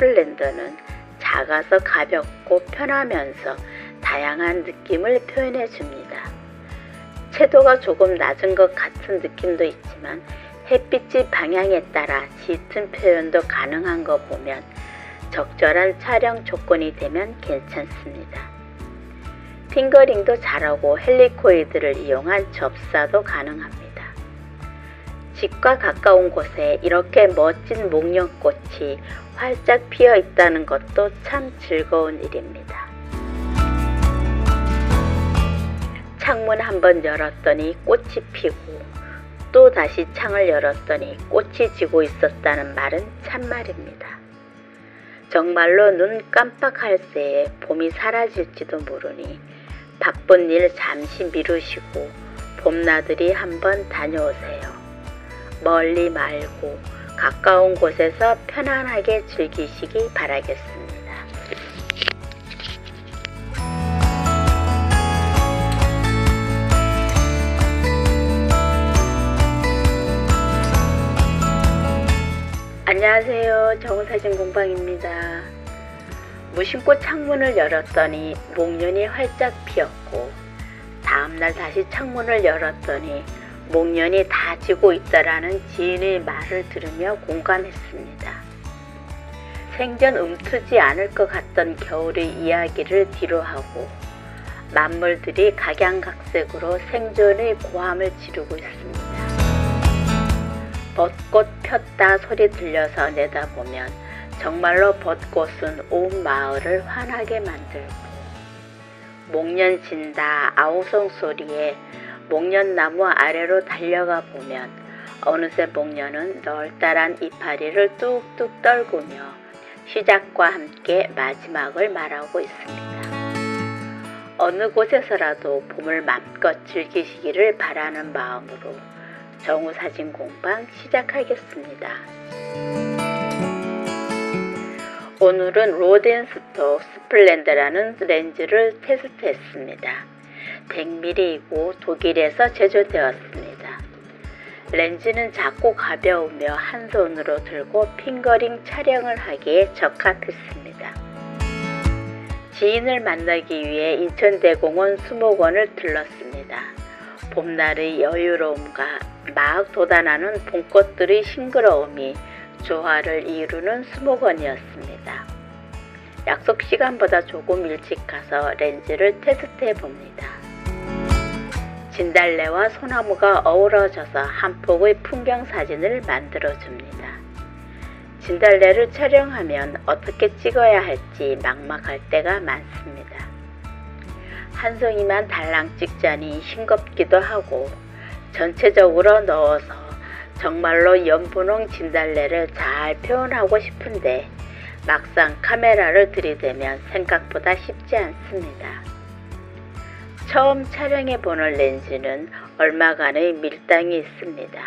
스플렌더는 작아서 가볍고 편하면서 다양한 느낌을 표현해 줍니다. 채도가 조금 낮은 것 같은 느낌도 있지만 햇빛의 방향에 따라 짙은 표현도 가능한 거 보면 적절한 촬영 조건이 되면 괜찮습니다. 핑거링도 잘하고 헬리코이드를 이용한 접사도 가능합니다. 집과 가까운 곳에 이렇게 멋진 목련꽃이 활짝 피어 있다는 것도 참 즐거운 일입니다. 창문 한번 열었더니 꽃이 피고 또 다시 창을 열었더니 꽃이 지고 있었다는 말은 참말입니다. 정말로 눈 깜빡할 새에 봄이 사라질지도 모르니 바쁜 일 잠시 미루시고 봄나들이 한번 다녀오세요. 멀리 말고 가까운 곳에서 편안하게 즐기시기 바라겠습니다. 안녕하세요. 정사진 공방입니다. 무심코 창문을 열었더니 목련이 활짝 피었고 다음날 다시 창문을 열었더니 목련이 다 지고 있다라는 지인의 말을 들으며 공감했습니다. 생전 움트지 않을 것 같던 겨울의 이야기를 뒤로하고 만물들이 각양각색으로 생존의 고함을 지르고 있습니다. 벚꽃 폈다 소리 들려서 내다보면 정말로 벚꽃은 온 마을을 환하게 만들고 목련 진다 아우성 소리에 목련나무 아래로 달려가 보면 어느새 목련은 널따란 이파리를 뚝뚝 떨구며 시작과 함께 마지막을 말하고 있습니다. 어느 곳에서라도 봄을 맘껏 즐기시기를 바라는 마음으로 정우사진 공방 시작하겠습니다. 오늘은 로덴스토 스플렌더라는 렌즈를 테스트했습니다. 100mm이고 독일에서 제조되었습니다. 렌즈는 작고 가벼우며 한 손으로 들고 핑거링 촬영을 하기에 적합했습니다. 지인을 만나기 위해 인천대공원 수목원을 들렀습니다. 봄날의 여유로움과 막 돋아나는 봄꽃들의 싱그러움이 조화를 이루는 수목원이었습니다. 약속 시간보다 조금 일찍 가서 렌즈를 테스트해 봅니다. 진달래와 소나무가 어우러져서 한 폭의 풍경 사진을 만들어 줍니다. 진달래를 촬영하면 어떻게 찍어야 할지 막막할 때가 많습니다. 한 송이만 달랑 찍자니 싱겁기도 하고 전체적으로 넣어서 정말로 연분홍 진달래를 잘 표현하고 싶은데 막상 카메라를 들이대면 생각보다 쉽지 않습니다. 처음 촬영해 보는 렌즈는 얼마간의 밀당이 있습니다.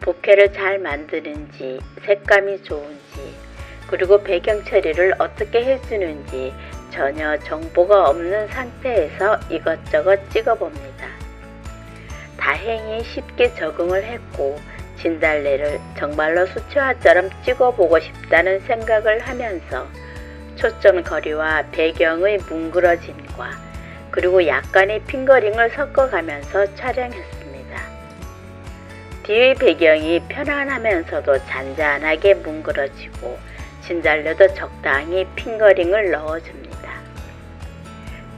보케를 잘 만드는지, 색감이 좋은지, 그리고 배경 처리를 어떻게 해주는지 전혀 정보가 없는 상태에서 이것저것 찍어봅니다. 다행히 쉽게 적응을 했고 진달래를 정말로 수채화처럼 찍어보고 싶다는 생각을 하면서 초점 거리와 배경의 뭉그러짐과 그리고 약간의 핑거링을 섞어가면서 촬영했습니다. 뒤의 배경이 편안하면서도 잔잔하게 뭉그러지고 진달래도 적당히 핑거링을 넣어줍니다.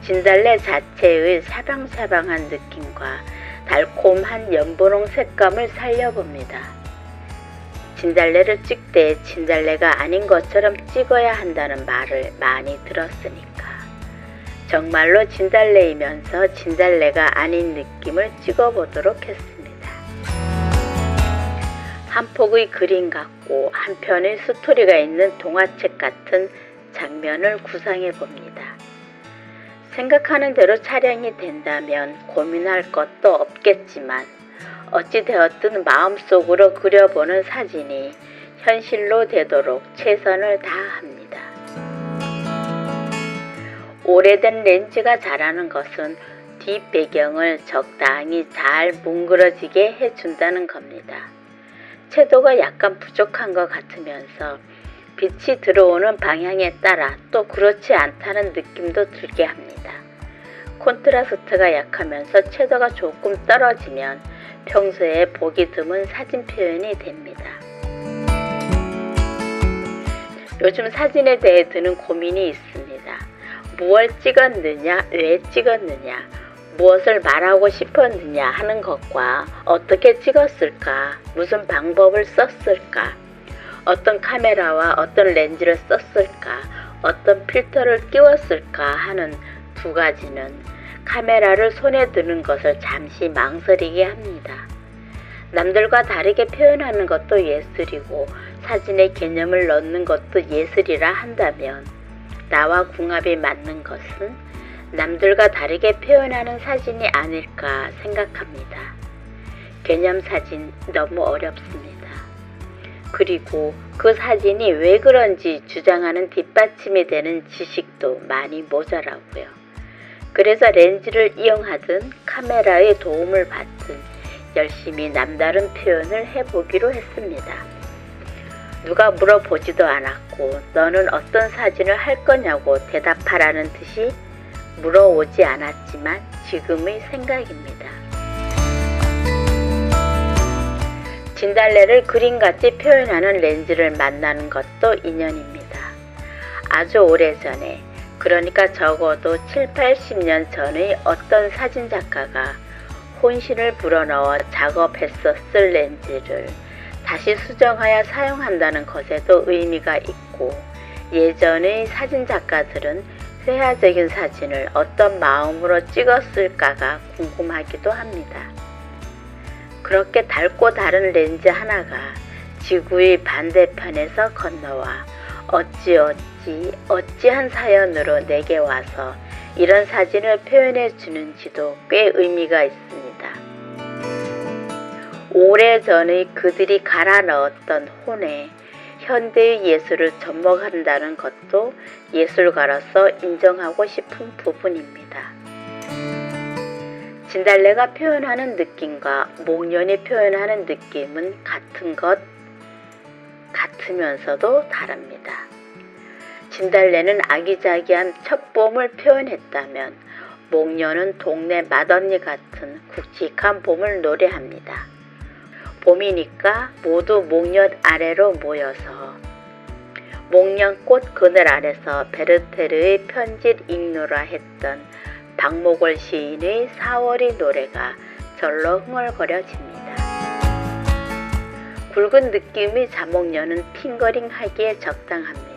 진달래 자체의 사방사방한 느낌과 달콤한 연분홍 색감을 살려봅니다. 진달래를 찍되 진달래가 아닌 것처럼 찍어야 한다는 말을 많이 들었으니까 정말로 진달래이면서 진달래가 아닌 느낌을 찍어보도록 했습니다. 한 폭의 그림 같고 한 편의 스토리가 있는 동화책 같은 장면을 구상해 봅니다. 생각하는 대로 촬영이 된다면 고민할 것도 없겠지만 어찌되었든 마음속으로 그려보는 사진이 현실로 되도록 최선을 다합니다. 오래된 렌즈가 잘하는 것은 뒷배경을 적당히 잘 뭉그러지게 해준다는 겁니다. 채도가 약간 부족한 것 같으면서 빛이 들어오는 방향에 따라 또 그렇지 않다는 느낌도 들게 합니다. 콘트라스트가 약하면서 채도가 조금 떨어지면 평소에 보기 드문 사진 표현이 됩니다. 요즘 사진에 대해 드는 고민이 있습니다. 무엇을 찍었느냐, 왜 찍었느냐, 무엇을 말하고 싶었느냐 하는 것과 어떻게 찍었을까, 무슨 방법을 썼을까, 어떤 카메라와 어떤 렌즈를 썼을까, 어떤 필터를 끼웠을까 하는 두 가지는 카메라를 손에 드는 것을 잠시 망설이게 합니다. 남들과 다르게 표현하는 것도 예술이고 사진에 개념을 넣는 것도 예술이라 한다면 나와 궁합이 맞는 것은 남들과 다르게 표현하는 사진이 아닐까 생각합니다. 개념 사진 너무 어렵습니다. 그리고 그 사진이 왜 그런지 주장하는 뒷받침이 되는 지식도 많이 모자라고요. 그래서 렌즈를 이용하든 카메라의 도움을 받든 열심히 남다른 표현을 해보기로 했습니다. 누가 물어보지도 않았고 너는 어떤 사진을 할 거냐고 대답하라는 듯이 물어오지 않았지만 지금의 생각입니다. 진달래를 그림같이 표현하는 렌즈를 만나는 것도 인연입니다. 아주 오래전에 그러니까 적어도 7, 80년 전의 어떤 사진 작가가 혼신을 불어넣어 작업했었을 렌즈를 다시 수정하여 사용한다는 것에도 의미가 있고 예전의 사진 작가들은 회화적인 사진을 어떤 마음으로 찍었을까가 궁금하기도 합니다. 그렇게 닳고 다른 렌즈 하나가 지구의 반대편에서 건너와 어찌어찌 어찌한 사연으로 내게 와서 이런 사진을 표현해 주는지도 꽤 의미가 있습니다. 오래전의 그들이 갈아 넣었던 혼에 현대의 예술을 접목한다는 것도 예술가로서 인정하고 싶은 부분입니다. 진달래가 표현하는 느낌과 목련이 표현하는 느낌은 같은 것 같으면서도 다릅니다. 진달래는 아기자기한 첫 봄을 표현했다면 목련은 동네 맏언니 같은 굵직한 봄을 노래합니다. 봄이니까 모두 목련 아래로 모여서 목련꽃 그늘 아래서 베르테르의 편지를 읽노라 했던 박목월 시인의 4월의 노래가 절로 흥얼거려집니다. 굵은 느낌의 자목련은 핑거링 하기에 적당합니다.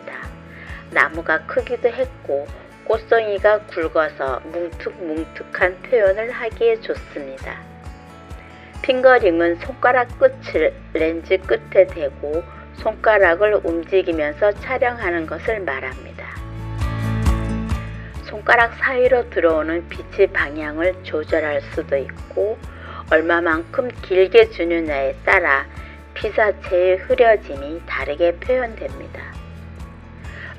나무가 크기도 했고 꽃송이가 굵어서 뭉툭뭉툭한 표현을 하기에 좋습니다. 핑거링은 손가락 끝을 렌즈 끝에 대고 손가락을 움직이면서 촬영하는 것을 말합니다. 손가락 사이로 들어오는 빛의 방향을 조절할 수도 있고 얼마만큼 길게 주느냐에 따라 피사체의 흐려짐이 다르게 표현됩니다.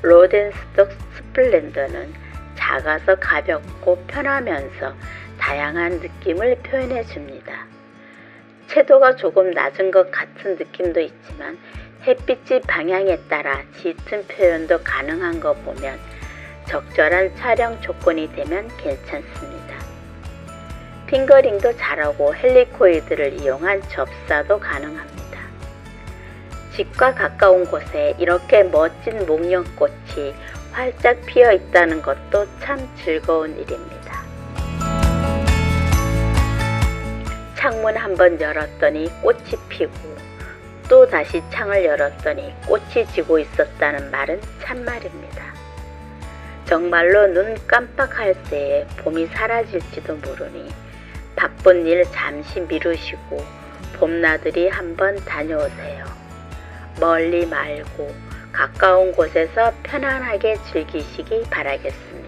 로덴스톡 스플렌더는 작아서 가볍고 편하면서 다양한 느낌을 표현해 줍니다. 채도가 조금 낮은 것 같은 느낌도 있지만 햇빛의 방향에 따라 짙은 표현도 가능한 거 보면 적절한 촬영 조건이 되면 괜찮습니다. 핑거링도 잘하고 헬리코이드를 이용한 접사도 가능합니다. 집과 가까운 곳에 이렇게 멋진 목련꽃이 활짝 피어 있다는 것도 참 즐거운 일입니다. 창문 한 번 열었더니 꽃이 피고 또 다시 창을 열었더니 꽃이 지고 있었다는 말은 참말입니다. 정말로 눈 깜빡할 새에 봄이 사라질지도 모르니 바쁜 일 잠시 미루시고 봄나들이 한번 다녀오세요. 멀리 말고 가까운 곳에서 편안하게 즐기시기 바라겠습니다.